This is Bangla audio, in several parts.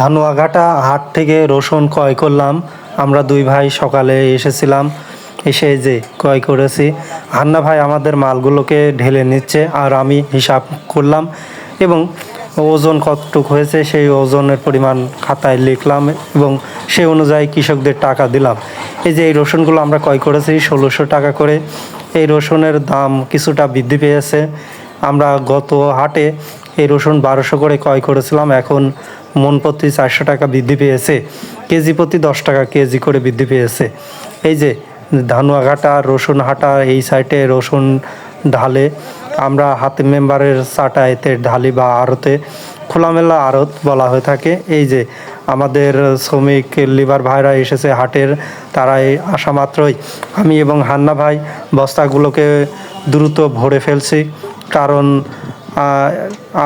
ধানুয়াঘাটা হাট থেকে রসুন ক্রয় করলাম। আমরা দুই ভাই সকালে এসেছিলাম, এসে যে ক্রয় করেছি। হান্না ভাই আমাদের মালগুলোকে ঢেলে নিচ্ছে আর আমি হিসাব করলাম এবং ওজন কতটুক হয়েছে সেই ওজনের পরিমাণ খাতায় লিখলাম এবং সেই অনুযায়ী কৃষকদের টাকা দিলাম। এই যে এই রসুনগুলো আমরা ক্রয় করেছি ষোলোশো টাকা করে। এই রসুনের দাম কিছুটা বৃদ্ধি পেয়েছে। আমরা গত হাটে এই রসুন বারোশো করে ক্রয় করেছিলাম, এখন মন প্রতি চারশো টাকা বৃদ্ধি পেয়েছে, কেজি প্রতি দশ টাকা কেজি করে বৃদ্ধি পেয়েছে। এই যে ধানুয়াঘাটা রসুন হাটা, এই সাইডে রসুন ঢালে আমরা হাতে মেম্বারের চাটা এতে ঢালি বা আড়তে, খোলামেলা আড়ত বলা হয়ে থাকে। এই যে আমাদের শ্রমিক, লিভার ভাইরা এসেছে হাটের তারা আসা মাত্রই। আমি এবং হান্না ভাই বস্তাগুলোকে দ্রুত ভরে ফেলছি, কারণ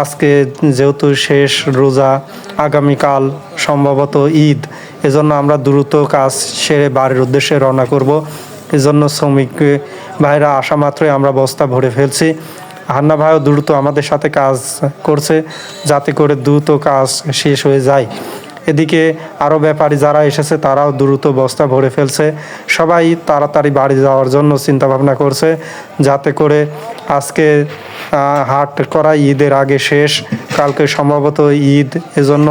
আজকে যেহেতু শেষ রোজা, আগামীকাল, সম্ভবত ঈদ, এজন্য আমরা দ্রুত কাজ সেরে বাড়ির উদ্দেশ্যে রওনা করব। এজন্য শ্রমিক ভাইরা, আসা মাত্রই আমরা বস্তা ভরে ফেলছি। হান্না ভাইও দ্রুত আমাদের সাথে কাজ করছে, যাতে করে দ্রুত কাজ শেষ হয়ে যায়। এদিকে আরও ব্যাপারী যারা এসেছে, তারাও দ্রুত বস্তা ভরে ফেলছে। সবাই তাড়াতাড়ি বাড়ি যাওয়ার জন্য চিন্তা ভাবনা করছে, যাতে করে আজকে হাট করা ঈদের আগে শেষ, কালকে সম্ভবত ঈদ। এজন্য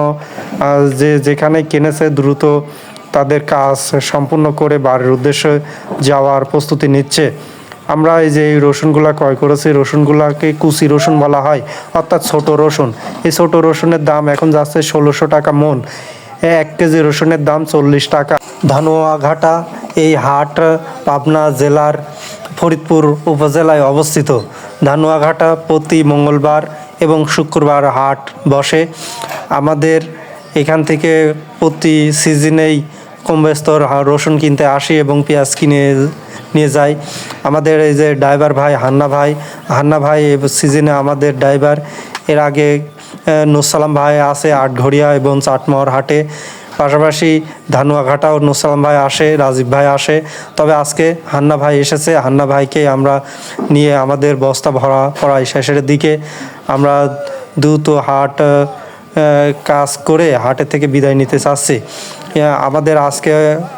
যে যেখানে কিনেছে দ্রুত তাদের কাজ সম্পূর্ণ করে বাড়ির উদ্দেশ্যে যাওয়ার প্রস্তুতি নিচ্ছে। আমরা এই যে এই রসুনগুলা ক্রয় করেছি, রসুনগুলাকে কুচি রসুন বলা হয়, অর্থাৎ ছোট রসুন। এই ছোট রসুনের দাম এখন যাচ্ছে ষোলোশো টাকা মন। এক কেজি রসুনের দাম চল্লিশ টাকা। ধানুয়াঘাটা, এই হাট পাবনা জেলার ফরিদপুর উপজেলায় অবস্থিত। ধানুয়াঘাটা প্রতি মঙ্গলবার এবং শুক্রবার হাট বসে। আমাদের এখান থেকে প্রতি সিজনেই কম বেস্তর রসুন কিনতে আসি এবং পেঁয়াজ কিনে নিয়ে যাই। আমাদের এই যে ড্রাইভার ভাই হান্না ভাই হান্না ভাই সিজনে আমাদের ড্রাইভার। এর আগে নুসালাম ভাই আছে আটঘরিয়া এবং চাটমোহর হাটে। পাশাপাশি ধানুয়াঘাটাও নুসালাম ভাই আসে, রাজীব ভাই আসে। তবে আজকে হান্না ভাই এসেছে। হান্না ভাইকে আমরা নিয়ে আমাদের বস্তা ভরা পড়াই শেষের দিকে আমরা দ্রুত হাট কাজ করে হাটের থেকে বিদায় নিতে চাচ্ছি। আমাদের আজকে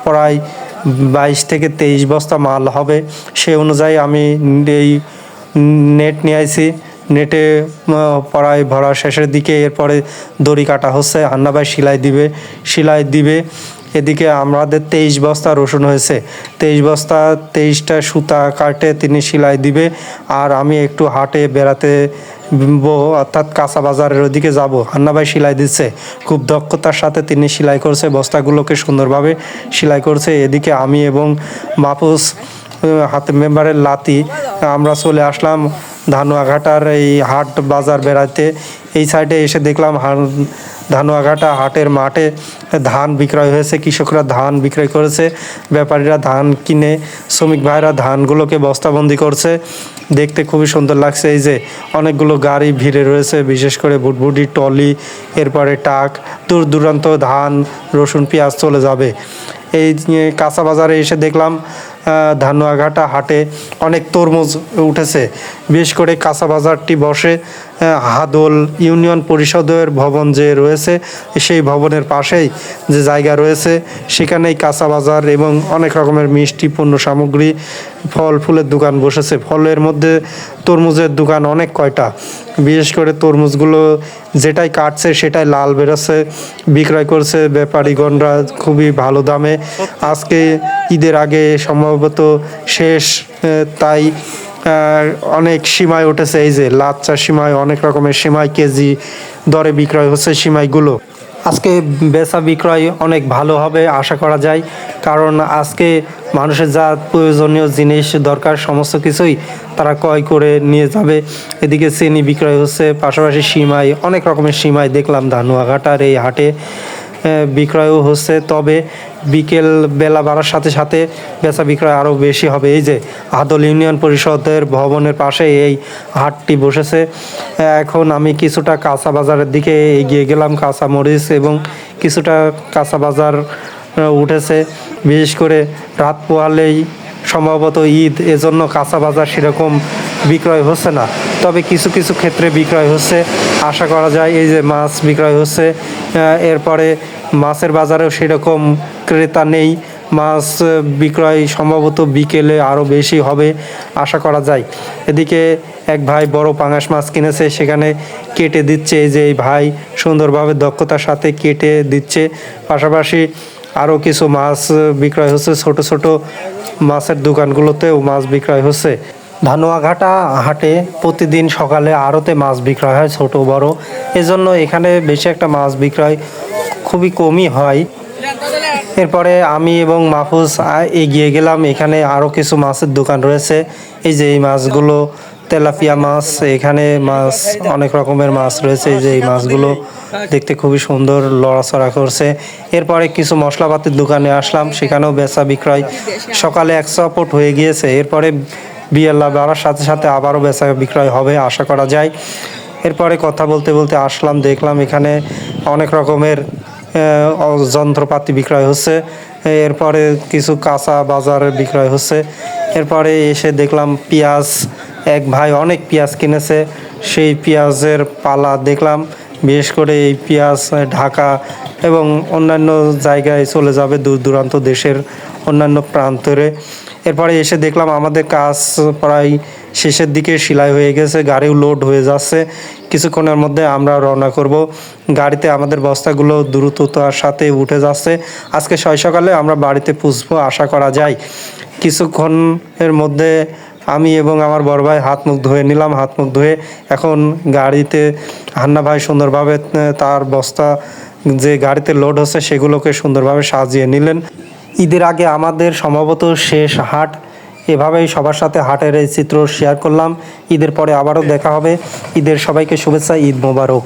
প্রায় বাইশ থেকে তেইশ বস্তা মাল হবে। সে অনুযায়ী আমি এই নেট নিয়ে আইছি। নেটে পড়ায় ভরা শেষের দিকে এরপরে দড়ি কাটা হচ্ছে। হান্নাবাই সেলাই দিবে সেলাই দিবে। এদিকে আমাদের তেইশ বস্তা রসুন হয়েছে। তেইশ বস্তা, তেইশটা সুতা কাটে তিনি সেলাই দিবে। আর আমি একটু হাটে বেড়াতে অর্থাৎ কাঁচা বাজারের ওদিকে যাব। হান্নাবাই সেলাই দিচ্ছে। খুব দক্ষতার সাথে তিনি সেলাই করছে। বস্তাগুলোকে সুন্দরভাবে সেলাই করছে। এদিকে আমি এবং মাপুস হাতে মেম্বারের লাতি। আমরা চলে আসলাম ধানুয়াঘাটার এই হাট বাজার বেড়াতে এই সাইডে এসে দেখলাম ধানুয়াঘাটা হাটের মাঠে ধান বিক্রয় হয়েছে, কৃষকরা ধান বিক্রয় করেছে, ব্যাপারীরা ধান কিনে, শ্রমিক ভাইরা ধানগুলোকে বস্তাবন্দি করছে, দেখতে খুবই সুন্দর লাগছে, এই যে অনেকগুলো গাড়ি ভিড়ে রয়েছে, বিশেষ করে ভুটভুটি টলি এরপরে টাক, দূর দূরান্ত ধান, রসুন, পেঁয়াজ চলে যাবে। এই কাঁচা বাজারে এসে দেখলাম ধানুয়াঘাটা হাটে অনেক তরমুজ উঠেছে বিশেষ করে কাঁচা বাজারটি বসে হাদল ইউনিয়ন পরিষদের ভবন যে রয়েছে, সেই ভবনের পাশেই যে জায়গা রয়েছে, সেখানেই কাঁচা বাজার এবং অনেক রকমের মিষ্টি পণ্য সামগ্রী, ফল, ফুলের দোকান বসেছে। ফলের মধ্যে তরমুজের দোকান অনেক কয়টা। বিশেষ করে তরমুজগুলো যেটাই কাটছে সেটাই লাল বেরোচ্ছে, বিক্রয় করছে ব্যাপারীগণরা খুবই ভালো দামে। আজকে ঈদের আগে সম্ভবত শেষ তাই অনেক সীমায় উঠেছে, এই যে লাচ্চা সীমায় অনেক রকমের সীমাই, কেজি দরে বিক্রয় হচ্ছে সীমাইগুলো। আজকে বেচা বিক্রয় অনেক ভালো হবে, আশা করা যায়, কারণ আজকে মানুষের যা প্রয়োজনীয় জিনিস দরকার, সমস্ত কিছুই তারা ক্রয় করে নিয়ে যাবে। এদিকে চিনি বিক্রয় হচ্ছে, পাশাপাশি সীমাই, অনেক রকমের সীমাই দেখলাম, ধানুয়াঘাটার এই হাটে। বিক্রয়ও হচ্ছে। তবে বিকেল বেলা বাড়ার সাথে সাথে বেচা বিক্রয় আরও বেশি হবে। এই যে আদল ইউনিয়ন পরিষদের ভবনের পাশে এই হাটটি বসেছে। এখন আমি কিছুটা কাঁচা বাজারের দিকে এগিয়ে গেলাম। কাঁচা মরিচ এবং কিছুটা কাঁচা বাজার উঠেছে। বিশেষ করে রাত পোহালেই সম্ভবত ঈদ, এজন্য কাঁচা বাজার সেরকম বিক্রয় হচ্ছে না। তবে কিছু কিছু ক্ষেত্রে বিক্রয় হচ্ছে। আশা করা যায় এই যে মাছ বিক্রয় হচ্ছে এরপরে মাছের বাজারেও সেরকম ক্রেতা নেই। মাছ বিক্রয় সম্ভবত বিকেলে আরও বেশি হবে, আশা করা যায়। এদিকে এক ভাই বড় পাঙাশ মাছ কিনেছে, সেখানে কেটে দিচ্ছে। যে এই ভাই সুন্দরভাবে দক্ষতার সাথে কেটে দিচ্ছে। পাশাপাশি আরও কিছু মাছ বিক্রয় হচ্ছে। ছোট ছোট মাছের দোকানগুলোতেও মাছ বিক্রয় হচ্ছে। ধানুয়াঘাটা হাটে প্রতিদিন সকালে আড়তে মাছ বিক্রয় হয়, ছোট বড়। এজন্য এখানে বেশি একটা মাছ বিক্রয় খুবই কমই হয়। এরপরে আমি এবং মাহফুজ এগিয়ে গেলাম। এখানে আরও কিছু মাছের দোকান রয়েছে। এই যে এই মাছগুলো, তেলাপিয়া মাছ, এখানে মাছ, অনেক রকমের মাছ রয়েছে। এই যে এই মাছগুলো দেখতে খুবই সুন্দর, লড়াচড়া করছে। এরপরে কিছু মশলাপাতির দোকানে আসলাম। সেখানেও বেচা বিক্রয় সকালে এক সাপোর্ট হয়ে গিয়েছে। এরপরে বিয়েল্লা বাড়ার সাথে সাথে আবারও বেচা বিক্রয় হবে, আশা করা যায়। এরপরে কথা বলতে বলতে আসলাম, দেখলাম এখানে অনেক রকমের যন্ত্রপাতি বিক্রয় হচ্ছে। এরপরে কিছু কাঁচা বাজার বিক্রয় হচ্ছে। এরপরে এসে দেখলাম পেঁয়াজ, এক ভাই অনেক পেঁয়াজ কিনেছে। সেই পেঁয়াজের পালা দেখলাম, বিশেষ করে এই পেঁয়াজ ঢাকা এবং অন্যান্য জায়গায় চলে যাবে দূর দূরান্ত দেশের অন্যান্য প্রান্তরে। এরপরে এসে দেখলাম আমাদের কাজ প্রায় শেষের দিকে সেলাই হয়ে গেছে, গাড়িও লোড হয়ে যাচ্ছে। কিছুক্ষণের মধ্যে আমরা রওনা করব। গাড়িতে আমাদের বস্তাগুলো দ্রুততার সাথে উঠে যাচ্ছে। আজকে ছয় সকালে আমরা বাড়িতে পুষবো, আশা করা যায়। কিছুক্ষণের মধ্যে আমি এবং আমার বড় ভাই হাত মুখ ধুয়ে নিলাম, হাত মুখ ধুয়ে এখন গাড়িতে, হান্না ভাই সুন্দরভাবে, তার বস্তা যে গাড়িতে লোড হচ্ছে সেগুলোকে সুন্দরভাবে সাজিয়ে নিলেন। ঈদের আগে আমাদের সম্ভবত শেষ হাট। এভাবেই সবার সাথে হাটের এই চিত্র শেয়ার করলাম। ঈদের পরে আবারও দেখা হবে। ঈদের সবাইকে শুভেচ্ছা, ঈদ মোবারক।